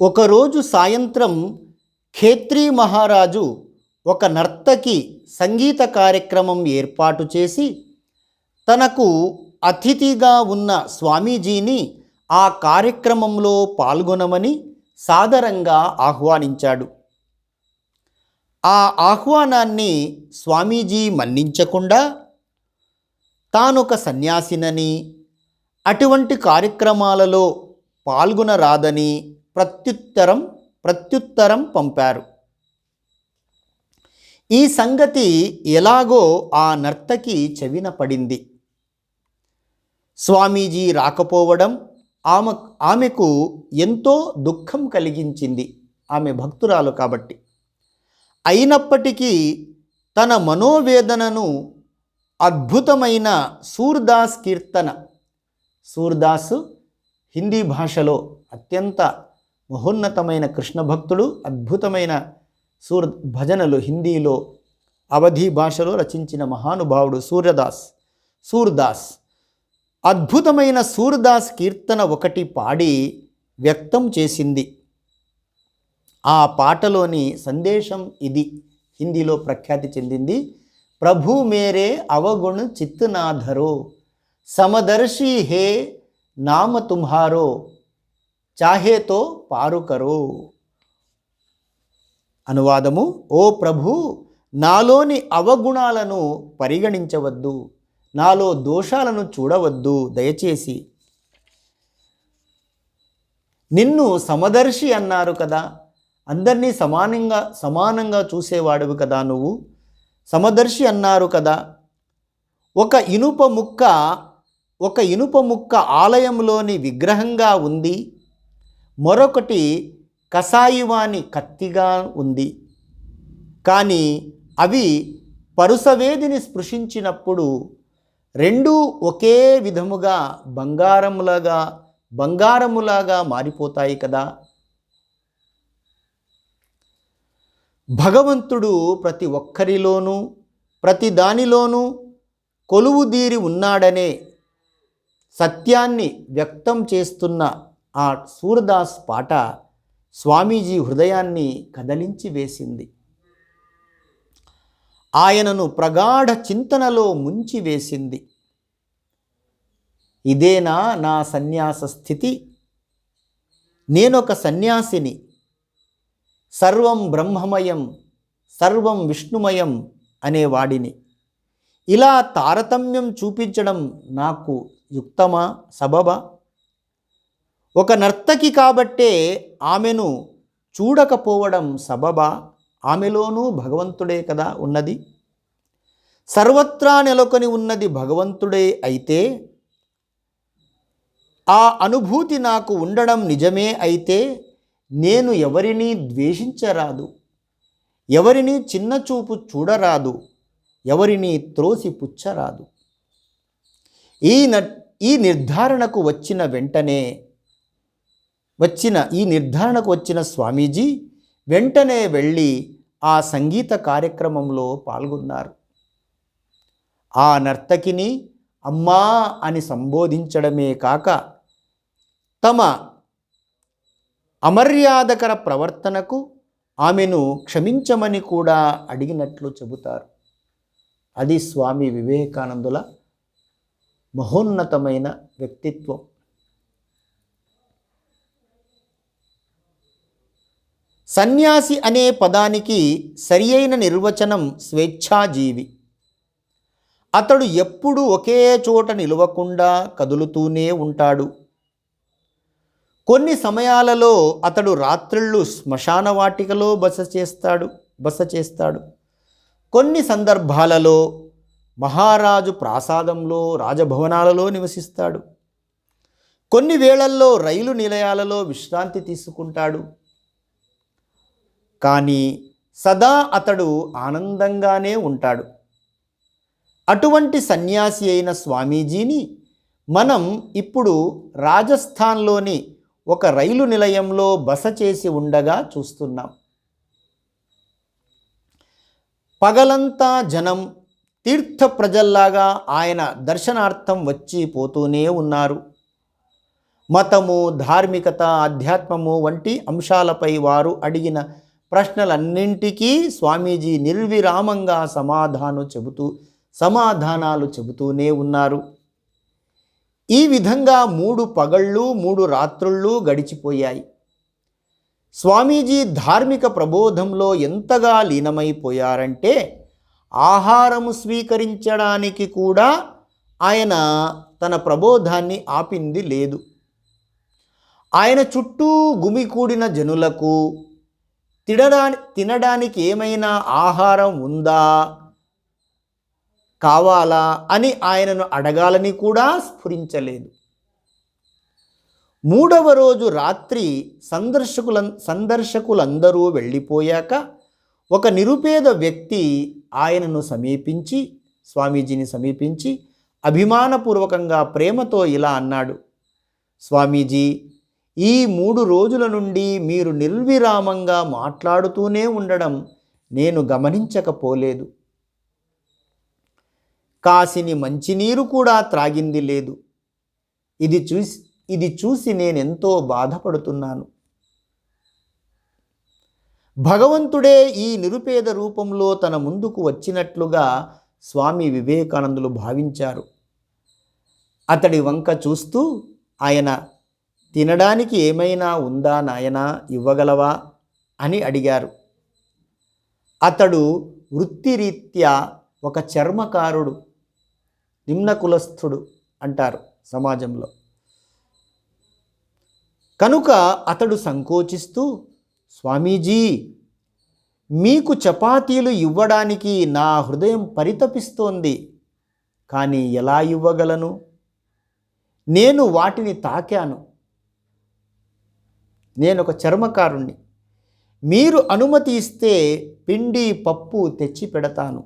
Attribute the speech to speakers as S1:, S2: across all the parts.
S1: ఒకరోజు సాయంత్రం ఖేత్రీ మహారాజు ఒక నర్తకి సంగీత కార్యక్రమం ఏర్పాటు చేసి తనకు అతిథిగా ఉన్న స్వామీజీని ఆ కార్యక్రమంలో పాల్గొనమని సాదరంగా ఆహ్వానించాడు. ఆ ఆహ్వానాన్ని స్వామీజీ మన్నించకుండా తానొక సన్యాసినని అటువంటి కార్యక్రమాలలో పాల్గొనరాదని ప్రత్యుత్తరం ప్రత్యుత్తరం పంపారు. ఈ సంగతి ఎలాగో ఆ నర్తకి చెవిన పడింది. స్వామీజీ రాకపోవడం ఆమె ఆమెకు ఎంతో దుఃఖం కలిగించింది ఆమె భక్తురాలు కాబట్టి. అయినప్పటికీ తన మనోవేదనను అద్భుతమైన సూర్దాస్ కీర్తన సూర్దాసు హిందీ భాషలో అత్యంత మహోన్నతమైన కృష్ణ భక్తుడు అద్భుతమైన సూర్ భజనలు హిందీలో అవధి భాషలో రచించిన మహానుభావుడు సూర్యదాస్ సూర్దాస్. అద్భుతమైన సూర్దాస్ కీర్తన ఒకటి పాడి వ్యక్తం చేసింది. ఆ పాటలోని సందేశం ఇది. హిందీలో ప్రఖ్యాతి చెందింది. ప్రభు మేరే అవగుణ చిత్తునాధరో సమదర్శి హే నామ తుమ్హారో చాహేతో పారుకరు. అనువాదము ఓ ప్రభు నాలోని అవగుణాలను పరిగణించవద్దు నాలో దోషాలను చూడవద్దు దయచేసి. నిన్ను సమదర్శి అన్నారు కదా అందరినీ సమానంగా సమానంగా చూసేవాడివి కదా నువ్వు. సమదర్శి అన్నారు కదా ఒక ఇనుప ముక్క ఒక ఇనుప ముక్క ఆలయంలోని విగ్రహంగా ఉంది మరొకటి కసాయివాని కత్తిగా ఉంది. కానీ అవి పరుసవేదిని స్పృశించినప్పుడు రెండూ ఒకే విధముగా బంగారములాగా బంగారములాగా మారిపోతాయి కదా. భగవంతుడు ప్రతి ఒక్కరిలోనూ ప్రతి దానిలోనూ కొలువుదీరి ఉన్నాడనే సత్యాన్ని వ్యక్తం చేస్తున్న ఆ సూరదాస్ పాట స్వామీజీ హృదయాన్ని కదలించి వేసింది. ఆయనను ప్రగాఢ చింతనలో ముంచి వేసింది. ఇదేనా నా సన్యాస స్థితి? నేనొక సన్యాసిని. సర్వం బ్రహ్మమయం సర్వం విష్ణుమయం అనేవాడిని ఇలా తారతమ్యం చూపించడం నాకు యుక్తమా సబబా? ఒక నర్తకి కాబట్టే ఆమెను చూడకపోవడం సబబా ఆమెలోనూ భగవంతుడే కదా ఉన్నది. సర్వత్రా నెలకొని ఉన్నది భగవంతుడే అయితే ఆ అనుభూతి నాకు ఉండడం నిజమే అయితే నేను ఎవరిని ద్వేషించరాదు. ఎవరిని చిన్నచూపు చూడరాదు. ఎవరిని త్రోసి పుచ్చరాదు. ఈ ఈ నిర్ధారణకు వచ్చిన వెంటనే వచ్చిన ఈ నిర్ధారణకు వచ్చిన స్వామీజీ వెంటనే వెళ్ళి ఆ సంగీత కార్యక్రమంలో పాల్గొన్నారు. ఆ నర్తకిని అమ్మా అని సంబోధించడమే కాక తమ అమర్యాదకర ప్రవర్తనకు ఆమెను క్షమించమని కూడా అడిగినట్లు చెబుతారు. అది స్వామి వివేకానందుల మహోన్నతమైన వ్యక్తిత్వం. సన్యాసి అనే పదానికి సరి అయిన నిర్వచనం స్వేచ్ఛాజీవి. అతడు ఎప్పుడు ఒకే చోట నిలవకుండా కదులుతూనే ఉంటాడు. కొన్ని సమయాలలో అతడు రాత్రిళ్ళు శ్మశాన వాటికలో బస చేస్తాడు బస చేస్తాడు. కొన్ని సందర్భాలలో మహారాజు ప్రాసాదంలో రాజభవనాలలో నివసిస్తాడు. కొన్ని వేళల్లో రైలు నిలయాలలో విశ్రాంతి తీసుకుంటాడు. కానీ సదా అతడు ఆనందంగానే ఉంటాడు. అటువంటి సన్యాసి అయిన స్వామీజీని మనం ఇప్పుడు రాజస్థాన్లోని ఒక రైలు నిలయంలో బస చేసి ఉండగా చూస్తున్నాం. పగలంతా జనం తీర్థ ప్రజల్లాగా ఆయన దర్శనార్థం వచ్చి పోతూనే ఉన్నారు. మతము ధార్మికత ఆధ్యాత్మము వంటి అంశాలపై వారు అడిగిన ప్రశ్నలన్నింటికీ స్వామీజీ నిర్విరామంగా సమాధానం చెబుతూ సమాధానాలు చెబుతూనే ఉన్నారు. ఈ విధంగా మూడు పగళ్ళు మూడు రాత్రుళ్ళు గడిచిపోయాయి. స్వామీజీ ధార్మిక ప్రబోధంలో ఎంతగా లీనమైపోయారంటే ఆహారము స్వీకరించడానికి కూడా ఆయన తన ప్రబోధాన్ని ఆపింది లేదు. ఆయన చుట్టూ గుమికూడిన జనులకు తినడానికి తినడానికి ఏమైనా ఆహారం ఉందా? కావాలా? అని ఆయనను అడగాలని కూడా స్ఫురించలేదు. మూడవ రోజు రాత్రి సందర్శకుల సందర్శకులందరూ వెళ్ళిపోయాక ఒక నిరుపేద వ్యక్తి ఆయనను సమీపించి స్వామీజీని సమీపించి అభిమానపూర్వకంగా ప్రేమతో ఇలా అన్నాడు. స్వామీజీ ఈ మూడు రోజుల నుండి మీరు నిర్విరామంగా మాట్లాడుతూనే ఉండడం నేను గమనించకపోలేదు. కాసిని మంచినీరు కూడా త్రాగింది లేదు. ఇది చూసి ఇది చూసి నేనెంతో బాధపడుతున్నాను. భగవంతుడే ఈ నిరుపేద రూపంలో తన ముందుకు వచ్చినట్లుగా స్వామి వివేకానందులు భావించారు. అతడి వంక చూస్తూ ఆయన తినడానికి ఏమైనా ఉందా నాయనా? ఇవ్వగలవా? అని అడిగారు. అతడు వృత్తిరీత్యా ఒక చర్మకారుడు నిమ్న కులస్థుడు అంటారు సమాజంలో. కనుక అతడు సంకోచిస్తూ స్వామీజీ మీకు చపాతీలు ఇవ్వడానికి నా హృదయం పరితపిస్తోంది కానీ ఎలా ఇవ్వగలను? నేను వాటిని తాకాను. నేను ఒక చర్మకారుణ్ణి. మీరు అనుమతి ఇస్తే పిండి పప్పు తెచ్చి పెడతాను.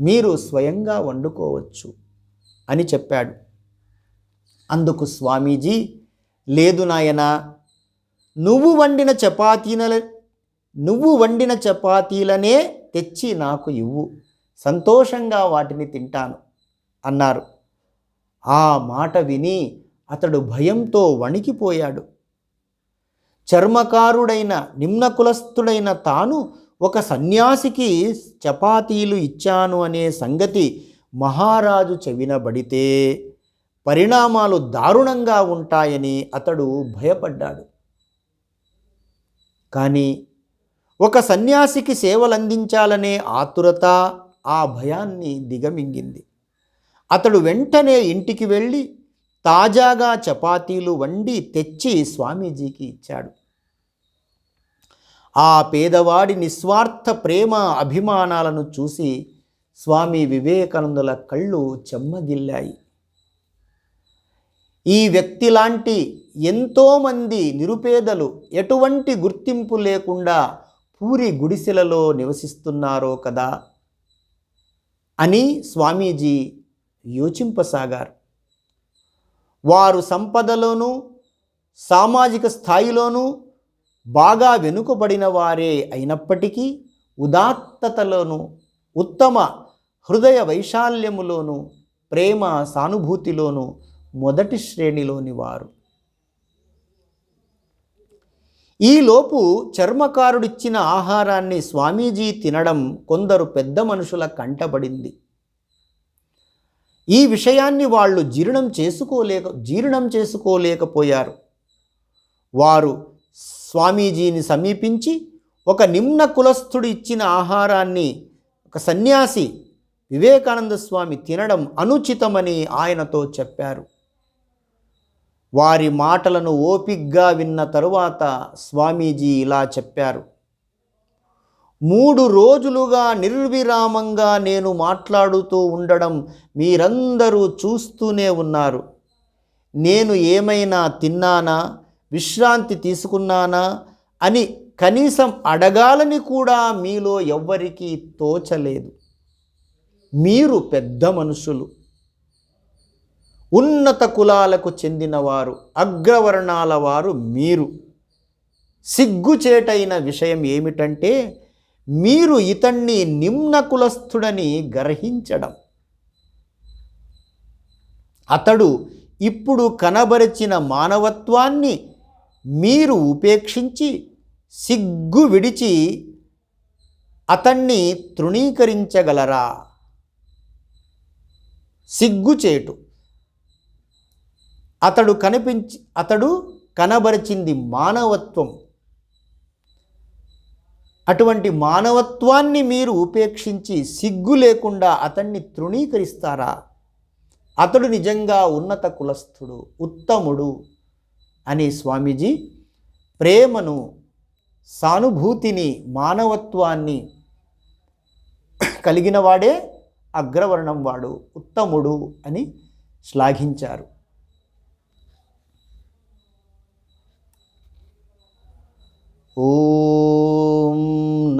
S1: మీరు స్వయంగా వండుకోవచ్చు అని చెప్పాడు. అందుకు స్వామీజీ లేదు నాయనా నువ్వు వండిన చపాతీల నువ్వు వండిన చపాతీలనే తెచ్చి నాకు ఇవ్వు. సంతోషంగా వాటిని తింటాను అన్నారు. ఆ మాట విని అతడు భయంతో వణికిపోయాడు. చర్మకారుడైన నిమ్న కులస్థుడైన తాను ఒక సన్యాసికి చపాతీలు ఇచ్చాను అనే సంగతి మహారాజు చెవినబడితే పరిణామాలు దారుణంగా ఉంటాయని అతడు భయపడ్డాడు. కానీ ఒక సన్యాసికి సేవలందించాలనే ఆతురత ఆ భయాన్ని దిగమింగింది. అతడు వెంటనే ఇంటికి వెళ్ళి తాజాగా చపాతీలు వండి తెచ్చి స్వామీజీకి ఇచ్చాడు. ఆ పేదవాడి నిస్వార్థ ప్రేమ అభిమానాలను చూసి స్వామి వివేకానందుల కళ్ళు చెమ్మగిల్లాయి. ఈ వ్యక్తి లాంటి ఎంతోమంది నిరుపేదలు ఎటువంటి గుర్తింపు లేకుండా పూరి గుడిసెలలో నివసిస్తున్నారో కదా అని స్వామీజీ యోచింపసాగారు. వారు సంపదలోనూ సామాజిక స్థాయిలోనూ బాగా వెనుకబడిన వారే అయినప్పటికీ ఉదాత్తతలోనూ ఉత్తమ హృదయ వైశాల్యములోనూ ప్రేమ సానుభూతిలోనూ మొదటి శ్రేణిలోని వారు. ఈలోపు చర్మకారుడిచ్చిన ఆహారాన్ని స్వామీజీ తినడం కొందరు పెద్ద మనుషుల కంటబడింది. ఈ విషయాన్ని వాళ్ళు జీర్ణం చేసుకోలేక జీర్ణం చేసుకోలేకపోయారు. వారు స్వామీజీని సమీపించి ఒక నిమ్న కులస్థుడు ఇచ్చిన ఆహారాన్ని ఒక సన్యాసి వివేకానంద స్వామి తినడం అనుచితమని ఆయనతో చెప్పారు. వారి మాటలను ఓపిగ్గా విన్న తరువాత స్వామీజీ ఇలా చెప్పారు. మూడు రోజులుగా నిర్విరామంగా నేను మాట్లాడుతూ ఉండడం మీరందరూ చూస్తూనే ఉన్నారు. నేను ఏమైనా తిన్నానా? విశ్రాంతి తీసుకున్నానా? అని కనీసం అడగాలని కూడా మీలో ఎవ్వరికీ తోచలేదు. మీరు పెద్ద మనుషులు. ఉన్నత కులాలకు చెందినవారు అగ్రవర్ణాల వారు మీరు. సిగ్గుచేటైన విషయం ఏమిటంటే మీరు ఇతన్ని నిమ్న కులస్థుడని గ్రహించడం. అతడు ఇప్పుడు కనబరిచిన మానవత్వాన్ని మీరు ఉపేక్షించి సిగ్గు విడిచి అతన్ని తృణీకరించగలరా? సిగ్గుచేటు అతడు కనిపించి అతడు కనబరిచింది మానవత్వం. అటువంటి మానవత్వాన్ని మీరు ఉపేక్షించి సిగ్గు లేకుండా అతన్ని తృణీకరిస్తారా? అతడు నిజంగా ఉన్నత కులస్థుడు ఉత్తముడు అని స్వామీజీ ప్రేమను సానుభూతిని మానవత్వాన్ని కలిగిన వాడే అగ్రవర్ణం వాడు ఉత్తముడు అని శ్లాఘించారు. ఓ